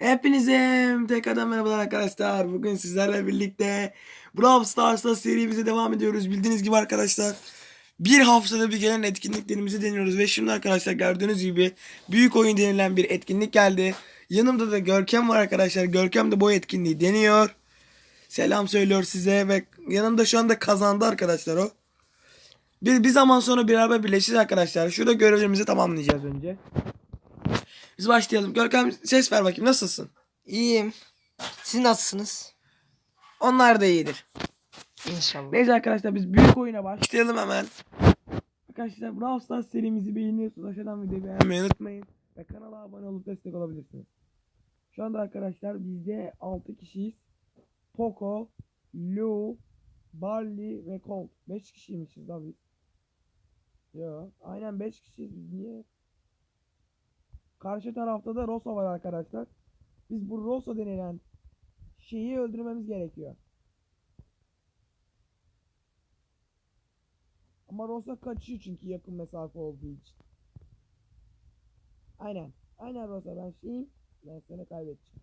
Hepinize tekrardan merhabalar arkadaşlar. Bugün sizlerle birlikte Brawl Stars'ta serimize devam ediyoruz. Bildiğiniz gibi arkadaşlar bir haftada bir gelen etkinliklerimizi deniyoruz. Ve şimdi arkadaşlar gördüğünüz gibi büyük oyun denilen bir etkinlik geldi. Yanımda da Görkem var arkadaşlar. Görkem de bu etkinliği deniyor. Selam söylüyor size ve yanımda şu anda kazandı arkadaşlar o. Bir, bir zaman sonra beraber birleşeceğiz arkadaşlar. Şurada görevlerimizi tamamlayacağız önce. Biz başlayalım. Görkem ses ver bakayım nasılsın? İyiyim. Siz nasılsınız? Onlar da iyidir. İnşallah. Neyse arkadaşlar biz büyük oyuna başlayalım hemen. Arkadaşlar Brawl Stars serimizi beğeniyorsunuz. Aşağıdan videoyu beğenmeyi unutmayın. Ve kanala abone olup destek olabilirsiniz. Şu anda arkadaşlar bizde 6 kişiyiz. Poco, Lou, Barley ve Colt. 5 kişiymişiz da biz. Yo, aynen 5 kişiyiz biz niye? Karşı tarafta da Rosa var arkadaşlar. Biz bu Rosa denilen şeyi öldürmemiz gerekiyor. Ama Rosa kaçıyor çünkü yakın mesafe olduğu için. Aynen. Aynen Rosa ben şeyim. Ben seni kaybedeceğim.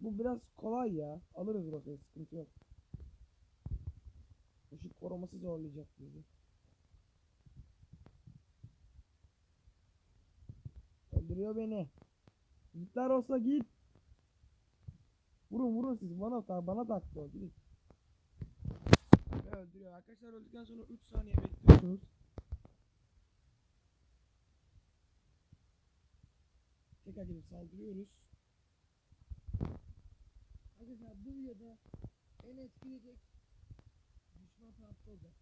Bu biraz kolay ya. Alırız Rosa'yı sıkıntı yok. Işık koruması zorlayacak bizi. Öldürüyor beni. Git lan Rosa git. Vurun vurun siz bana tak bana taktı o gidin. Ve öldürüyor. Arkadaşlar öldükten sonra 3 saniye bekliyorsunuz. Tekrar gelip saldırıyoruz. Arkadaşlar bu videoda en etkileyecek düşman tarafta olacak.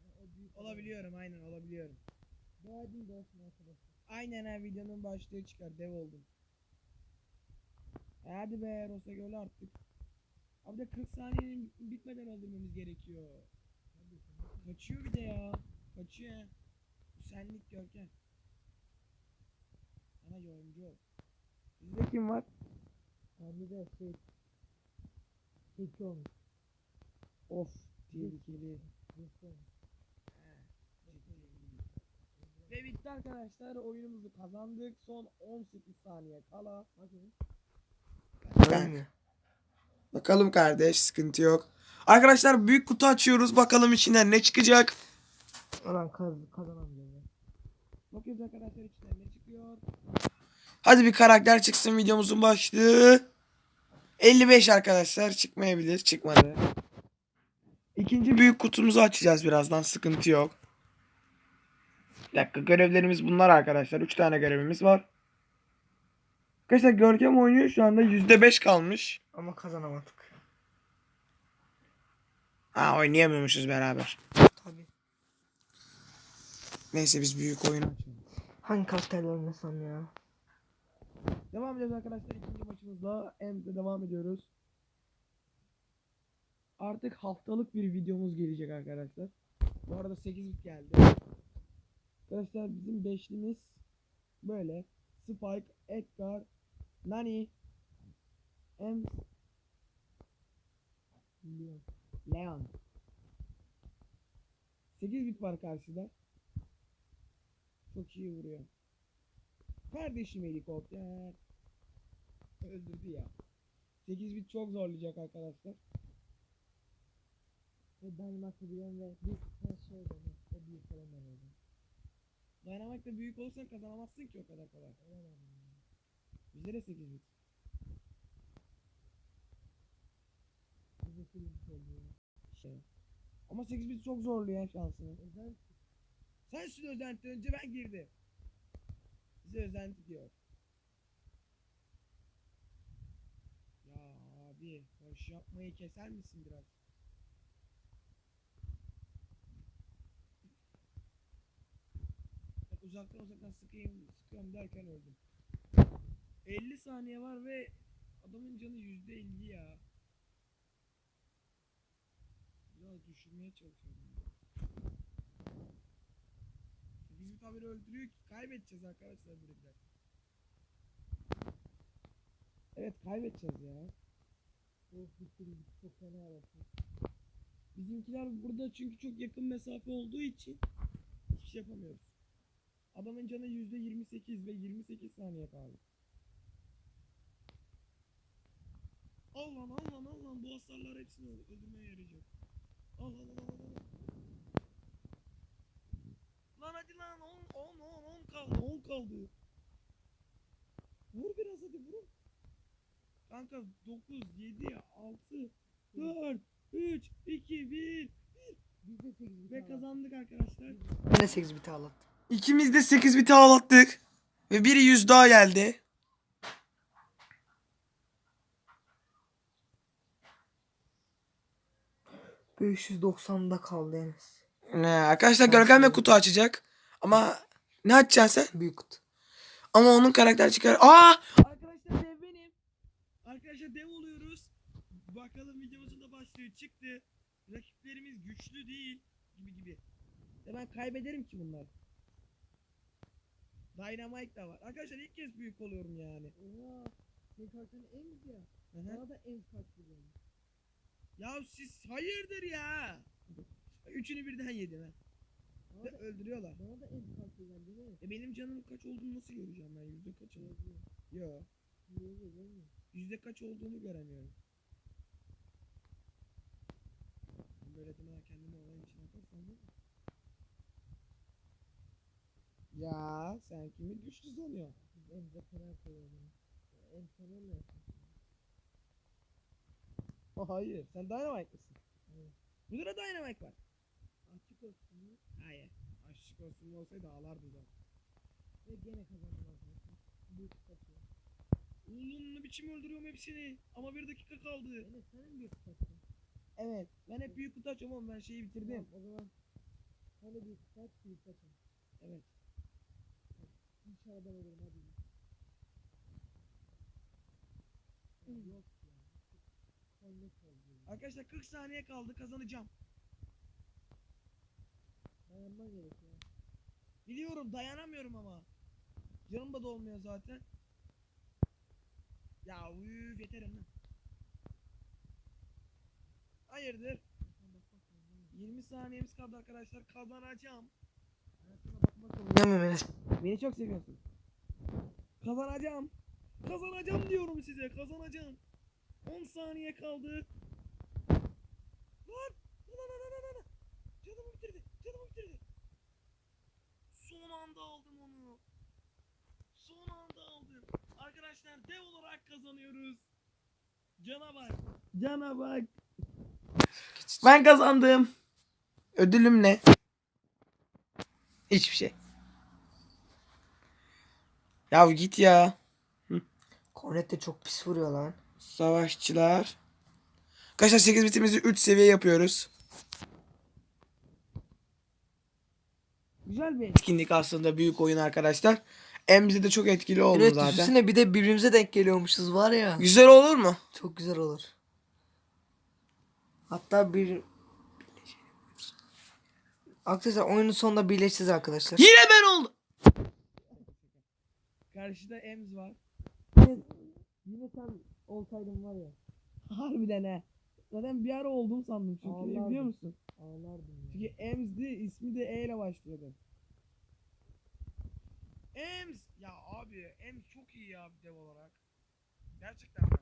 Yani o büyük olabiliyorum aynen olabiliyorum. Doğadın da olsun arkadaşlar. Aynen ha videonun başlığı çıkar dev oldum. E Hadi be Rosa göl artık. Abi de 40 saniyenin bitmeden öldürmemiz gerekiyor. Kaçıyor bir de ya. Kaçıyor. Senlik Görkem. Sana yorumcu ol. Bizde kim var? Abi de şey. İki olmuş. Of tehlikeli. Ve bitti arkadaşlar. Oyunumuzu kazandık. Son 18 saniye kala. Aynen. Bakalım kardeş sıkıntı yok. Arkadaşlar büyük kutu açıyoruz. Bakalım içinden ne çıkacak. Ulan kaz kazanamayacağız. Bakıyoruz arkadaşlar içinden ne çıkıyor. Hadi bir karakter çıksın videomuzun başlığı. 55 arkadaşlar çıkmayabilir. Çıkmadı. İkinci büyük kutumuzu açacağız birazdan. Sıkıntı yok. Bir dakika görevlerimiz bunlar arkadaşlar. 3 tane görevimiz var. Arkadaşlar Görkem oynuyor şu anda %5 kalmış. Ama kazanamadık. Ha oynayamıyormuşuz beraber. Tabii. Neyse biz büyük oyunu açalım. Hangi karakterle oynasam ya? Devam ediyoruz arkadaşlar ikinci maçımızla. Em'de devam ediyoruz. Artık haftalık bir videomuz gelecek arkadaşlar. Bu arada 8 bit geldi. Arkadaşlar bizim beşlimiz böyle. Spike, Edgar, Nani, Em, Leon. Leon. 8 bit var karşıda. Çok iyi vuruyor. Kardeşim helikopter. Öldürdü ya. 8 bit çok zorlayacak arkadaşlar. Ve Dynamite'ı biliyorum ve bir her şey. O bir falan. Dynamite'da büyük olsan kazanamazsın ki o kadar kolay. Bizde de 8 bit. Oluyor. Şey. Ama 8 bit çok zorluyor ya şansını. Özel Sensin özenti önce ben girdim. Bize özenti diyor. Ya abi boş yapmayı keser misin biraz? Uzaktan uzaktan sıkayım sıkıyorum derken öldüm. 50 saniye var ve adamın canı %50 ya. Biraz düşürmeye çalışıyorum. Bizi haberi öldürüyor ki kaybedeceğiz arkadaşlar burada. Evet kaybedeceğiz ya. bir film çok fena arası. Bizimkiler burada çünkü çok yakın mesafe olduğu için hiçbir şey yapamıyoruz. Adamın canı %28 ve 28 saniye kaldı. Al lan al lan al lan bu hasarlar hepsini öl- öldürmeye yarayacak. Al al al al al. Lan hadi lan 10 10 10 10 kaldı 10 kaldı. Vur biraz hadi vurun. Kanka 9 7 6 4 3 2 1 Biz de 8 bit ve ağlattık. kazandık arkadaşlar. Ben de 8 bit ağlattım. İkimiz de 8 biti ağlattık. Ve biri 100 daha geldi. Hı. 590'da kaldı Enes. Ne, arkadaşlar Görkem de kutu açacak. Ama ne açacaksın sen? Büyük kutu. Ama onun karakter çıkar. Aa! Arkadaşlar dev benim. Arkadaşlar dev oluyoruz. Bakalım videomuzun da başlıyor. Çıktı. Rakiplerimiz güçlü değil. Gibi gibi. Ya ben kaybederim ki bunlar. Dynamite da var. Arkadaşlar ilk kez büyük oluyorum yani. Oha. Senin karakterin en. Hı hı. Bana da en farklı geldi. Ya siz hayırdır ya? Üçünü birden yedim ha. Bana Ve da, öldürüyorlar. bana da en farklı geldi değil mi? E benim canım kaç olduğunu nasıl göreceğim ben? Yüzde kaç olduğunu? Yo. Yüzde kaç olduğunu göremiyorum. Ben Böyle demeden kendimi olayın içine atarsam değil mi? Ya sen kimi güçlü sanıyorsun? Güzel karar koyalım. En karar ne yapıyorsun? Hayır. Sen Dynamite mısın? Evet. Burada da Dynamite var. Açık olsun. mu? Hayır. Aşık olsun olsaydı ağlardı da. Ve gene arkadaşlar. Büyük kutu açıyor. Oğlum ne biçim öldürüyorum hepsini. Ama bir dakika kaldı. Enes sen de mi büyük kutu açtın? Evet. Ben hep büyük kutu açıyorum ama ben şeyi bitirdim. Tamam, o zaman de büyük kutu aç, büyük açalım. Evet. İnşallah ben olurum hadi. Yok ya. Arkadaşlar 40 saniye kaldı kazanacağım. Dayanman gerekiyor. Biliyorum dayanamıyorum ama. Canım da dolmuyor zaten. Ya üf yeterim lan. Hayırdır? Sen bakmak zorunda 20 saniyemiz kaldı arkadaşlar. Kazanacağım. Ben sana bakmak zorundayım Enes. Beni çok seviyorsun. Kazanacağım. Kazanacağım diyorum size. Kazanacağım. 10 saniye kaldı. Lan lan lan lan lan. Canımı bitirdi. Canımı bitirdi. Son anda aldım onu. Son anda aldım. Arkadaşlar dev olarak kazanıyoruz. Cana bak. Cana bak. Ben kazandım. Ödülüm ne? Hiçbir şey. Ya git ya. Kornet de çok pis vuruyor lan. Savaşçılar. Arkadaşlar 8 bitimizi 3 seviye yapıyoruz. Güzel bir etkinlik aslında büyük oyun arkadaşlar. Hem bize de çok etkili oldu evet zaten. düşünsene bir de birbirimize denk geliyormuşuz var ya. Güzel olur mu? Çok güzel olur. Hatta bir... Arkadaşlar oyunun sonunda birleşeceğiz arkadaşlar. Yine ben oldum. Karşıda Ems var. Yine sen olsaydın var ya. Harbiden he. Zaten bir ara oldum sandım çünkü Ağlardım. biliyor musun? Ağlardım ya. Çünkü Ems'di ismi de E ile başlıyordu. Ems! Ya abi Ems çok iyi ya dev olarak. Gerçekten bak.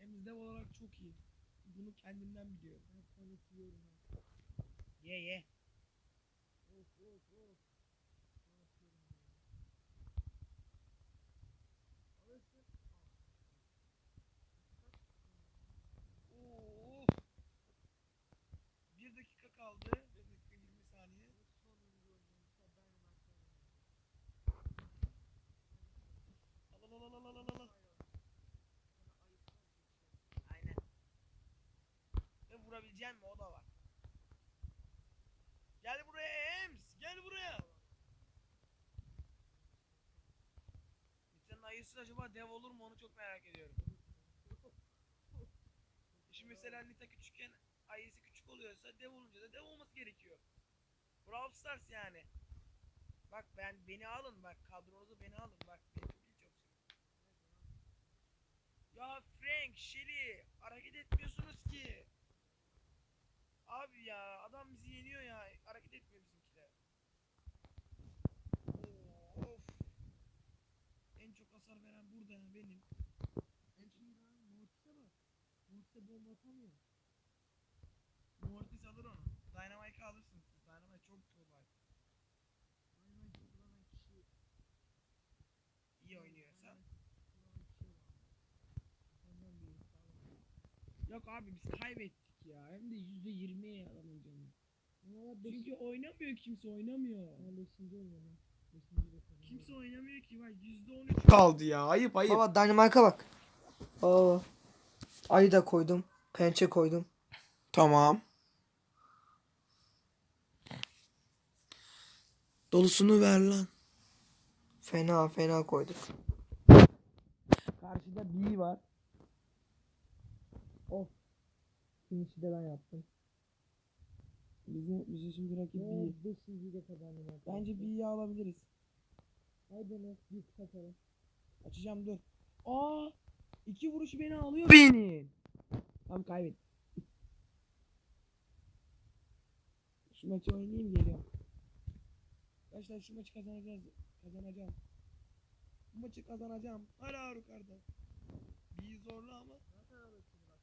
Ems dev olarak çok iyi. Bunu kendimden biliyorum. Ben sana. Ye ye. Of of of. Ne yapıyorum ya? Alırsın. Oo. Bir dakika kaldı. Bir dakika 20 saniye. Sonuncu oyunumuzda Dynamite Al al al al al al al. Aynen. Vurabileceğim mi o da var. Gel buraya Ems. Gel buraya. Senin ayısı acaba dev olur mu onu çok merak ediyorum. Şimdi mesela Nita küçükken ayısı küçük oluyorsa dev olunca da dev olması gerekiyor. Brawl Stars yani. Bak ben beni alın bak kadronuzu beni alın bak seviyorum. Ya Frank, Shelly hareket etmiyorsunuz ki. Abi ya adam bizi yeniyor ya hareket etmiyor bizimkiler. Oo, Of. Benim. En çok lan Mortis'e bak. Mortis'e bomba atamıyor. Mortis alır onu. Dynamite'ı alırsın. Dynamite çok kolay. Dynamite kullanan kişi İyi oynuyorsa. Yok abi biz kaybettik ya. Hem de yüzde yirmiye adamın canı. Valla beş, Çünkü oynamıyor kimse oynamıyor. Valla beşinci oynadı. Beşinci. Kimse oynamıyor ki bak yüzde on üç. Kaldı ya. Ayıp ayıp. Baba Dynamite'a bak. Aa. Ayı da koydum. Pençe koydum. Tamam. Dolusunu ver lan. Fena fena koyduk. Karşıda B var. Finish'i de ben yaptım. Bizim, bizim şimdi rakip B. Bence B'yi alabiliriz. Haydi Enes bir kaçalım. Açacağım dur. Aa! iki vuruşu beni alıyor benim. Tamam kaybettim. Şu maçı oynayayım geliyorum. Arkadaşlar şu maçı kazanacağız. Kazanacağım. Bu maçı kazanacağım. Hala yukarıda. Bir zorlu ama. Zaten alırsın bak.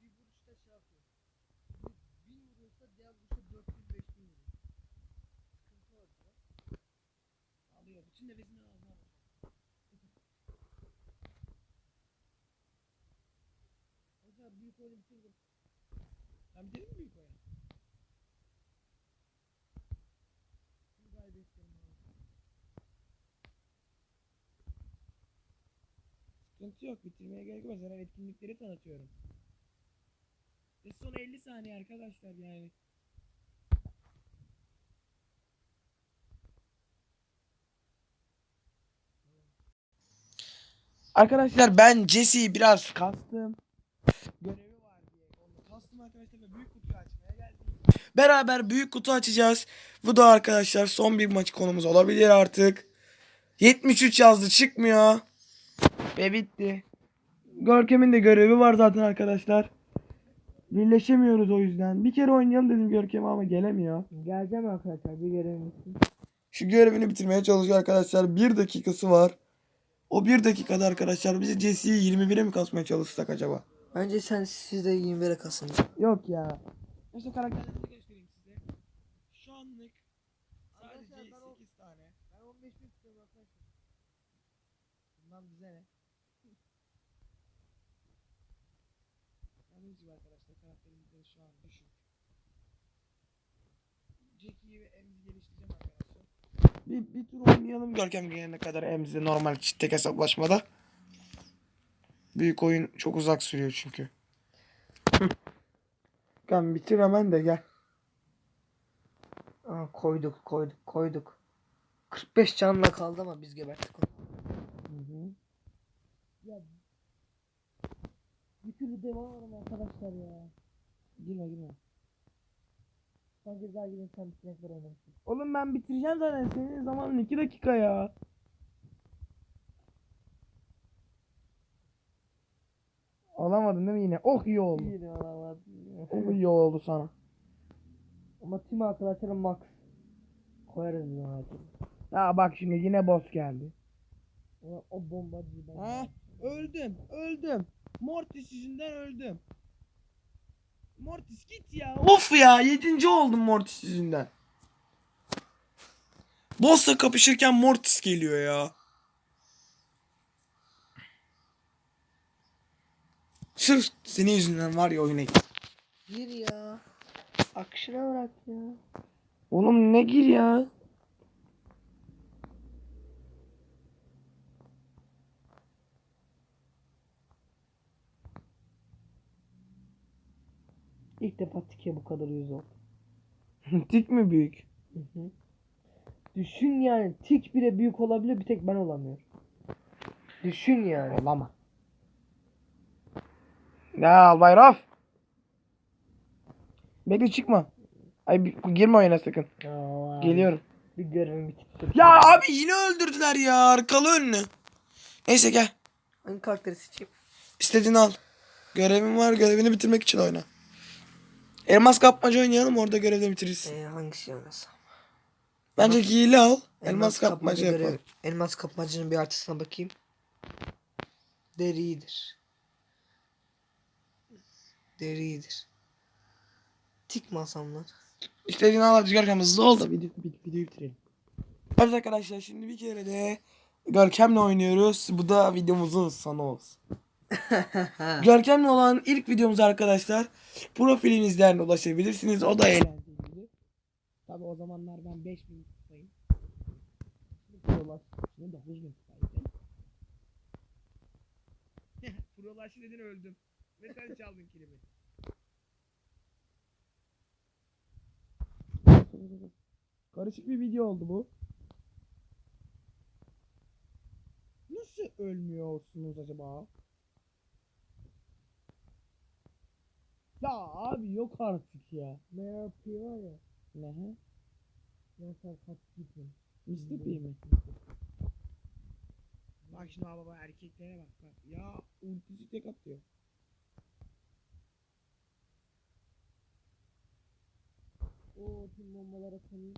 Bir vuruşta şey yapıyor. Bir bin vuruyorsa diğer vuruşta 4000 5000 vuruyor. Sıkıntı orada. Alıyor. Bütün nefesini ağzına alıyor. Hocam büyük oyunu bitirdim. Sen bitirdin mi büyük oyunu? Şimdi kaybettim. Sıkıntı yok. Bitirmeye gerek yok. Zaten etkinlikleri tanıtıyorum. Ve son 50 saniye arkadaşlar yani. Arkadaşlar ben Jesse'yi biraz kastım. Görevi var diye. Onu kastım arkadaşlar ve büyük kutuyu açmaya geldim. Beraber büyük kutu açacağız. Bu da arkadaşlar son bir maç konumuz olabilir artık. 73 yazdı çıkmıyor. Ve bitti. Görkem'in de görevi var zaten arkadaşlar. Birleşemiyoruz o yüzden. Bir kere oynayalım dedim Görkem'e ama gelemiyor. Geleceğim arkadaşlar bir görevim. Şu görevini bitirmeye çalışıyor arkadaşlar. Bir dakikası var. O bir dakikada arkadaşlar bize Jesse'yi 21'e mi kasmaya çalışsak acaba? Bence sen siz de 21'e kasın. Yok ya. İşte karakterleri göstereyim size. Şu anlık sadece Arkadaşlar ben o- 8 tane. Ben 15 bin tutuyorum arkadaşlar. Bundan bize ne? Gördüğünüz gibi arkadaşlar karakterimizde şu an düşük. Jackie'yi ve Emzi geliştireceğim arkadaşlar. Bir, bir tur oynayalım Görkem gelene kadar Emzi'de normal tek hesaplaşmada. Büyük oyun çok uzak sürüyor çünkü. Görkem bitir hemen de gel. Aa, koyduk koyduk koyduk. 45 canla kaldı ama biz geberttik onu. Ya bir türlü devam arkadaşlar ya. Girme girme. Son daha gidin sen bitirekler oynamışsın. Oğlum ben bitireceğim zaten senin zamanın 2 dakika ya. Alamadın değil mi yine? Oh iyi oldu. İyi de alamadım. Oh iyi oldu sana. Ama tüm arkadaşlarım max. Koyarız biz ona. Ya bak şimdi yine boss geldi. O, o bombacıyı ben. Ha? Öldüm, öldüm. Mortis yüzünden öldüm. Mortis git ya. Of ya 7. oldum Mortis yüzünden. Boss'la kapışırken Mortis geliyor ya. Sırf senin yüzünden var ya oyuna git. Gir ya. Akışına bırak ya. Oğlum ne gir ya? İlk defa tike bu kadar yüz oldu. Tik mi büyük? Düşün yani tik bile büyük olabilir bir tek ben olamıyorum. Düşün yani. Olama. Ya Albay Raf. Bekle çıkma. Ay bir- girme oyuna sakın. Aa, Geliyorum. Bir görevim. Ya abi yine öldürdüler ya arkalı önlü. Neyse gel. Hangi karakteri seçeyim? İstediğini al. Görevin var görevini bitirmek için oyna. Elmas kapmaca oynayalım orada görevde bitiririz. Ee, hangisi oynasam? Bence hile al. Elmas, kapmaca kapmaca yapalım. Elmas kapmacının bir artısına bakayım. Deri iyidir. Deri iyidir. Tik mi alsam lan? İstediğini al hadi Görkem hızlı ol da video, video, videoyu bitirelim. Evet arkadaşlar şimdi bir kere de Görkem'le oynuyoruz. Bu da videomuzun sonu olsun. Görkem'le olan ilk videomuz arkadaşlar. Profilimizden ulaşabilirsiniz. O da eğlenceliydi. Tabi o zamanlar ben 5000 tutayım. Şimdi 9000 tutayım. Pro'laşı dedin öldüm. Ve sen çaldın kilimi. Karışık bir video oldu bu. Nasıl ölmüyorsunuz acaba? Ya abi yok artık ya. Yapıyor var ya? Ne? sen kaç gittin. Mr. P mi? Bak şimdi baba erkeklere bak bak. Ya ultisi tek atıyor. Oo tüm bombalara konuyor.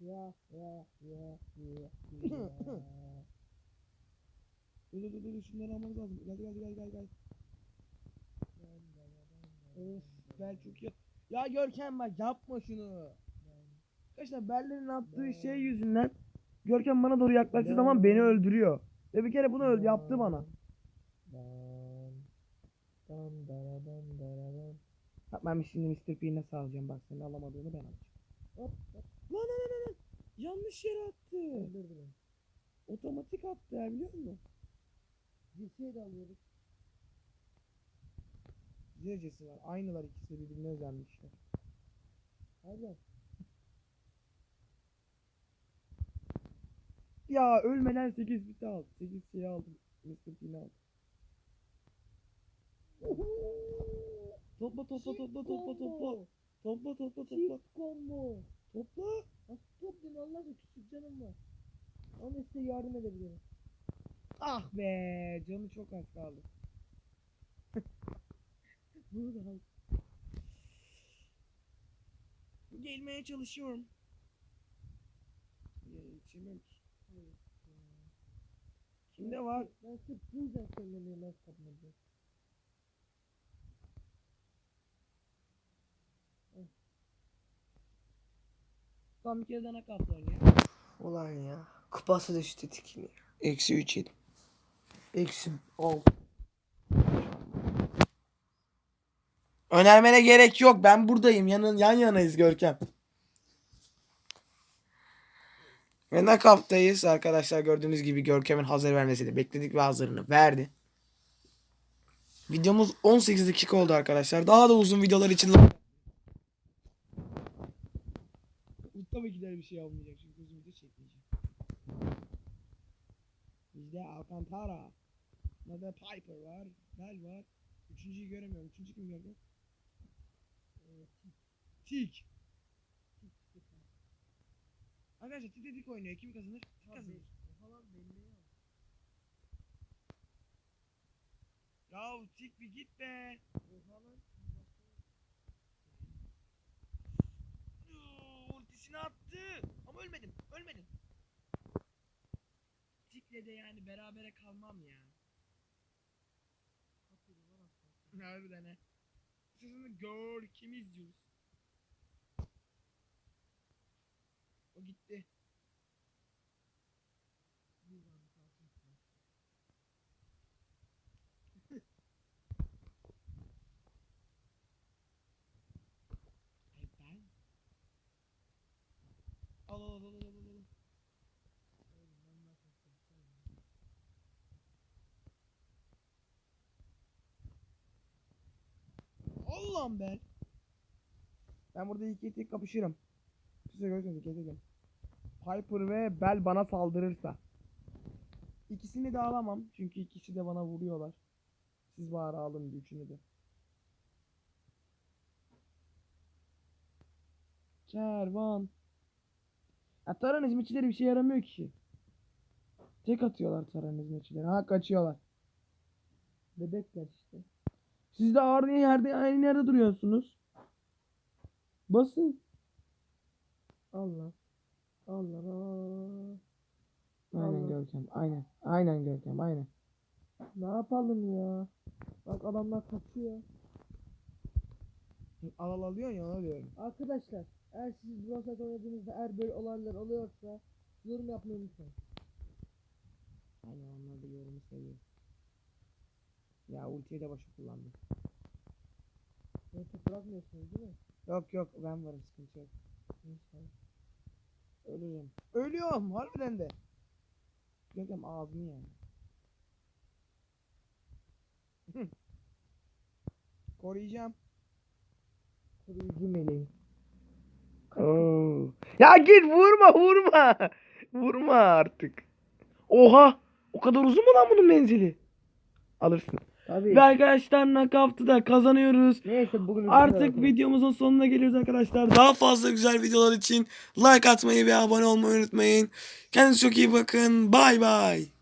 Ya ya ya ya ya. Dur dur dur şunları almamız lazım. Gel gel gel gel gel. Of Bel çok iyi. Ya Görkem bak yapma şunu. Arkadaşlar Bellerin attığı şey yüzünden Görkem bana doğru yaklaştığı zaman beni öldürüyor. Ve bir kere bunu öldü yaptı bana. Bak ben şimdi Mr. P'yi nasıl alacağım bak senin alamadığını ben alacağım. Hop hop. Lan lan lan lan. Yanlış yere attı. Otomatik attı ya biliyor musun? Dirseği de alıyoruz. Derecesi var. Aynılar ikisi de birbirine özenmişler. Aynen. Ya ölmeden 8 bit al. 8 şey aldım. Mr. P'ni aldım. Topla topla topla topla topla. Topla topla topla. Çift combo. Topla. Nasıl toplayayım Allah aşkına küçük canım var. Ama size yardım edebilirim. Ah be canı çok az kaldı. Gelmeye çalışıyorum. Ya, yetişemiyorum ki. Kimde var? Ben sırf bu yüzden söylemiyorum ben kapmadım. Tam bir kere dana kaplı oynuyor. Ulan ya. Kupası düştü tikini. Eksi 3 yedim. Eksi ol. Önermene gerek yok. Ben buradayım. Yanın, yan yanayız Görkem. Ve nakaptayız arkadaşlar. Gördüğünüz gibi Görkem'in hazır vermesini bekledik ve hazırını verdi. Videomuz 18 dakika oldu arkadaşlar. Daha da uzun videolar için Tabii ki bir şey olmayacak çünkü uzun video çekmeyeceğim. Bizde Alcantara. Burada Piper var. Bell var. Üçüncüyü göremiyorum. Üçüncü kim gördü? Tik. Arkadaşlar Tik Tik oynuyor. Kim kazanır? Tik kazanır. Falan belli ya. Ya Tik bir git be. Oha lan. Ultisini attı. Ama ölmedim. Ölmedim. Tik'le de yani berabere kalmam ya. Harbiden he. Sesini gör kim izliyoruz? O gitti. Al al al al Allah'ım ben. Ben burada iki tek kapışırım. Size görürsünüz keselim. Piper ve Bell bana saldırırsa. İkisini de alamam. Çünkü ikisi de bana vuruyorlar. Siz bari alın üçünü de. Kervan. Ya taran hizmetçileri bir şey yaramıyor ki. Tek atıyorlar taran hizmetçileri. Ha kaçıyorlar. Bebekler işte. Siz de ağır yerde aynı yerde duruyorsunuz. Basın. Allah. Allah Allah. Aynen. Görkem. Aynen. Aynen Görkem. Aynen. Ne yapalım ya? Bak adamlar kaçıyor. Al al alıyorsun ya ona diyorum. Arkadaşlar eğer siz Brawl Stars oynadığınızda eğer böyle olaylar oluyorsa yorum yapmayı unutmayın. Aynen onlar da yorumu seviyor. Ya ultiyi de boşa kullandım. Neyse bırakmıyorsunuz değil mi? Yok yok ben varım sıkıntı yok. Ölürüm. Ölüyorum harbiden de. Görkem ağzını yani. Koruyacağım. Koruyucu meleği. Oo. Ya git vurma vurma. Vurma artık. Oha. O kadar uzun mu lan bunun menzili? Alırsın. Tabii. Ve arkadaşlar knockout'u da kazanıyoruz. Neyse bugün Artık videomuzun sonuna geliyoruz arkadaşlar. Daha fazla güzel videolar için like atmayı ve abone olmayı unutmayın. Kendinize çok iyi bakın. Bay bay.